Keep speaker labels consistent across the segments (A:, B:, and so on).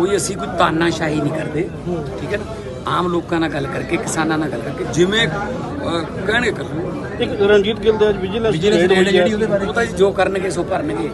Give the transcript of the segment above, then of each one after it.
A: ਕੋਈ ਅਸੀਂ ਕੋਈ ਤਾਨਾਸ਼ਾਹੀ ਨਹੀਂ ਕਰਦੇ, ਠੀਕ ਹੈ ਨਾ? ਆਮ ਲੋਕਾਂ ਨਾਲ ਗੱਲ ਕਰਕੇ, ਕਿਸਾਨਾਂ ਨਾਲ ਗੱਲ ਕਰਕੇ, ਜਿਵੇਂ ਅਹ, ਕਹਿਣਗੇ ਕਰਨਗੇ
B: ਇੱਕ ਰਣਜੀਤ ਗਿੱਲ ਦੇ ਅੱਜ ਵਿਜੀਲੈਂਸ
C: ਵਿਜੀਲੈਂਸ ਰੇਡ ਜਿਹੜੀ ਉਹਦੇ ਬਾਰੇ।
A: ਉਹ ਤਾਂ ਜੀ ਜੋ ਕਰਨਗੇ ਸੋ ਭਰਨਗੇ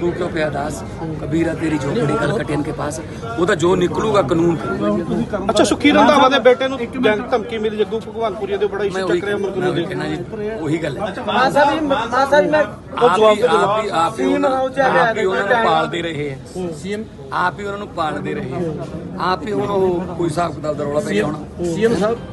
A: ਤੂੰ ਕਿਉਂ ਪਿਆ ਦਾਸ? ਕਬੀਰਾ ਤੇਰੀ ਝੋਪੜੀ ਕਲ ਕਟਿਆਨ ਕੇ ਪਾਸ। ਉਹ ਤਾਂ ਜੋ ਨਿਕਲੂਗਾ ਕਾਨੂੰਨ ਕਰੂਗਾ।
B: ਅੱਛਾ ਸੁਖੀ ਰੰਧਾਵਾ ਦੇ ਬੇਟੇ ਨੂੰ ਜੰਗ ਧਮਕੀ ਮਿਲੀ ਜੱਗੂ ਭਗਵਾਨਪੁਰੀ ਦੇ ਬੜਾ ਇਸ਼ੂ
A: ਉਹੀ
B: ਚੱਕ ਰਿਹਾ ਮੁਲਕ
A: ਉਹੀ ਕਹਿਣਾ ਜੀ ਉਹੀ ਗੱਲ ਹੈ।
D: ਮਾਂ ਸਾਹਿਬ ਜੀ ਮਾਂ ਸਾਹਿਬ ਮੈਂ
A: ਆਪ ਹੀ ਆਪ ਹੀ ਆਪ ਹੀ ਉਹਨਾਂ ਆਪ ਹੀ ਉਹਨਾਂ ਨੂੰ ਪਾਲਦੇ ਰਹੇ ਹੈ।
C: ਸੀਐਮ
A: ਆਪ ਹੀ ਉਹਨਾਂ ਨੂੰ ਪਾਲਦੇ ਰਹੇ ਹੈ ਆਪ ਹੀ ਹੁਣ ਉਹ ਕੋਈ ਹਿਸਾਬ ਕਿਤਾਬ ਦਾ ਰੌਲਾ ਪੈ ਗਿਆ ਹੋਣਾ।
C: ਸੀਐਮ ਸਾਹਿਬ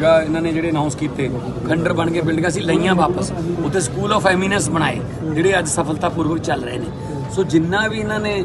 A: ਜਾਂ ਇਹਨਾਂ ਨੇ ਜਿਹੜੇ ਅਨਾਉਂਸ ਕੀਤੇ, ਖੰਡਰ ਬਣ ਕੇ ਬਿਲਡਿੰਗਾਂ ਸੀ ਲਈਆਂ ਵਾਪਸ। ਉੱਥੇ ਸਕੂਲ ਆਫ ਐਮੀਨੈਂਸ ਬਣਾਏ, ਜਿਹੜੇ ਅੱਜ ਸਫਲਤਾਪੂਰਵਕ ਚੱਲ ਰਹੇ ਨੇ। ਸੋ ਜਿੰਨਾ ਵੀ ਇਹਨਾਂ ਨੇ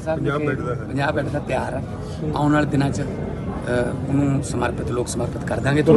A: ਸਾਹਿਬ ਨੇ ਕਿ 50 ਬੈੱਡ ਦਾ ਤਿਆਰ ਹੈ ਆਉਣ ਵਾਲੇ ਦਿਨਾਂ 'ਚ ਅ, ਉਹਨੂੰ ਸਮਰਪਿਤ ਲੋਕ ਸਮਰਪਿਤ ਕਰ ਦਾਂਗੇ।